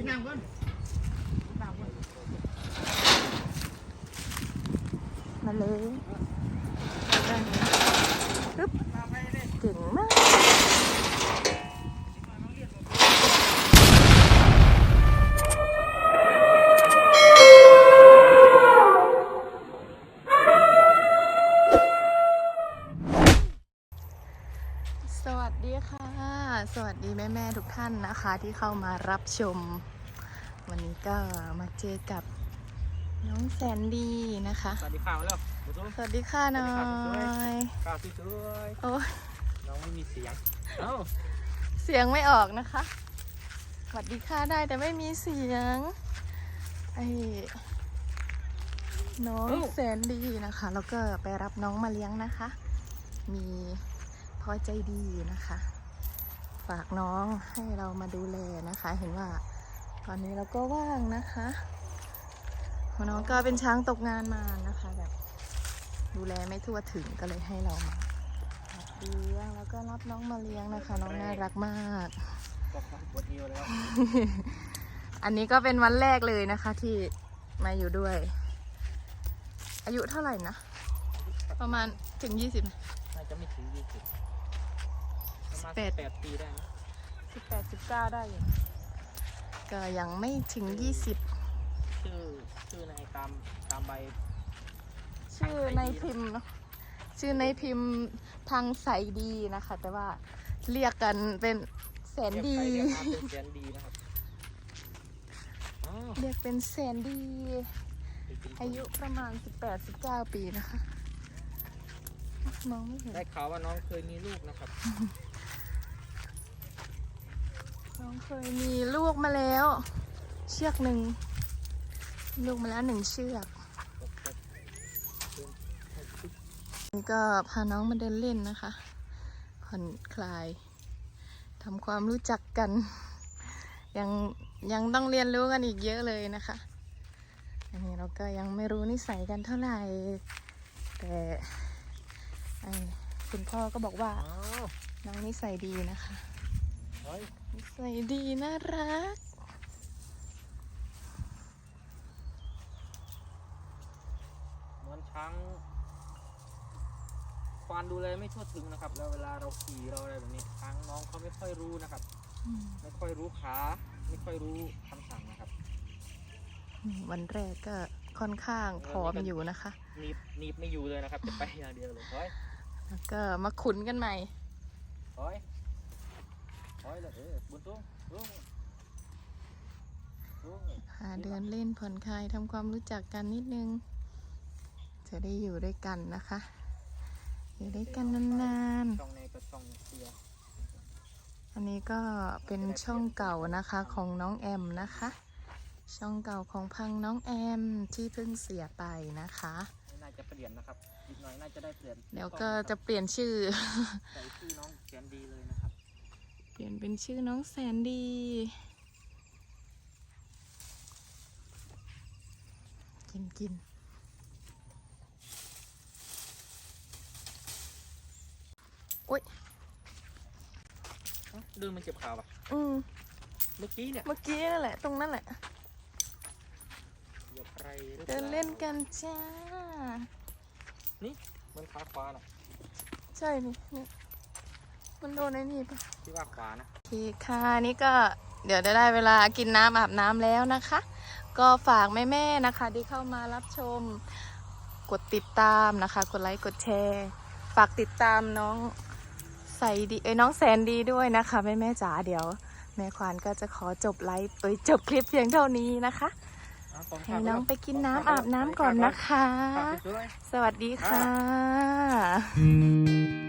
กินน้ำก่อนกินน้ำก่อนมาเลยปึ๊บ สวัสดีค่ะ สวัสดีแม่ ๆ ทุกท่านนะคะ ที่เข้ามารับชม วันนี้ก็มาเจอกับน้องแสนดีนะคะ สวัสดีข่าวแล้วบุตรสวัสดีค่ะน้อสวัสดีค่ะยข่าวที่สวยโอ้ยน้องไม่มีเสียงเอ้าเสียงไม่ออกนะคะ สวัสดีค่ะได้แต่ไม่มีเสียงไอ้น้องแสนดีนะคะ แล้วก็ไปรับน้องมาเลี้ยงนะคะ มีพ่ อใจดีนะคะ ฝากน้องให้เรามาดูแลนะคะ เห็นว่าตอนนี้เราก็ว่างนะคะน้องก็เป็นช้างตกงานมานะคะแบบดูแลไม่ทั่วถึงก็เลยให้เรามารับเลี้ยงแล้วก็รับน้องมาเลี้ยงนะคะ น้องน่ารักมากบอกว่าปวดเอวแล้วอันนี้ก็เป็นวันแรกเลยนะคะที่มาอยู่ด้วย อายุเท่าไหร่นะ ประมาณถึงยี่สิบน่าจะไม่ถึงยี่สิบประ มาณแปดแปดปีได้นะสิบแปดสิบเก้าได้อยู่ก็ยังไม่ถึงยี่สิบชื่อชื่อในตามตามใบ ชื่อในพิมพ์เนาะชื่อในพิมพ์ทางใสดีนะคะ แต่ว่าเรียกกันเป็นแสนดี เรียกใครเรียกมาเป็นแสนดีนะครับอ๋อเรียกเป็นแสนดีไปกินอายุประมาณ 18-19 ปีนะคะ มองไม่เห็น ได้ข่าวว่าน้องเคยมีลูกนะครับ น้องเคยมีลูกมาแล้ว เชือกหนึ่งมีลูกมาแล้วหนึ่งเชือกนี่ก็พาน้องมาเดินเล่นนะคะ ผ่อนคลายทำความรู้จักกัน ยังยังต้องเรียนรู้กันอีกเยอะเลยนะคะ อันนี้เราก็ยังไม่รู้นิสัยกันเท่าไหร่ แต่ไอ้คุณพ่อก็บอกว่าอ้าวน้องนิสัยดีนะคะเฮ้ย นิสัยดีน่ารัก เหมือนช้างควานดูแลไม่ทั่วถึงนะครับ แล้วเวลาเราขี่เราอะไรแบบนี้ช้างน้องเขาไม่ค่อยรู้นะครับ ไม่ค่อยรู้ขา ไม่ค่อยรู้คำสั่งนะครับอืมวันแรกก็ค่อนข้างผอมอยู่นะคะหนีบหนีบไม่อยู่เลยนะครับ จะไปอย่างเดียวเลยเฮ้ยแล้วก็มาขุนกันใหม่ เฮ้ยเฮ้ยเลยเออบุญตุ้งตุ้งตุ้งพาเดินเล่นผ่อนคลายทำความรู้จักกันนิดนึง จะได้อยู่ด้วยกันนะคะ อยู่ด้วยกันนานช่องในก็ช่องเสียๆอันนี้ก็เป็นช่องเก่านะคะของน้องแอมนะคะ ช่องเก่าของพังน้องแอมที่เพิ่งเสียไปนะคะไม่น่าจะเปลี่ยนนะครับ อีกหน่อยน่าจะได้เปลี่ยนเดี๋ยวก็จะเปลี่ยนชื่อ ใส่ชื่อน้องแสนดีเลยนะครับ เปลี่ยนเป็นชื่อน้องแสนดี กินกิน อุ้ยเอ้าเดินมันเจ็บขาป่ะ อืมเมื่อกี้เนี่ย เมื่อกี้นั่นแหละ ตรงนั้นแหละเหยียบใครหรือปเดินเล่นกันจ้ามันขาขวาน่ะ ใช่ นี่นี่ มันโดนไอ้นี่ปะที่ว่าขวานะ โอเคค่ะนี่ก็เดี๋ยวจะได้เวลากินน้ำอาบน้ำแล้วนะคะ ก็ฝากแม่ๆนะคะ ที่เข้ามารับชม กดติดตามนะคะ กดไลค์กดแชร์ ฝากติดตามน้องใส่ดีเอ้ยน้องแสนดีด้วยนะคะแม่แม่ๆจ๋าเดี๋ยว แม่ควานก็จะขอจบไลฟ์เอ้ยจบคลิปเพียงเท่านี้นะคะเอากองให้ขาน้องไปกินน้ำอาบน้ำก่อนนะคะขาสวยสวัสดีค่ะๆ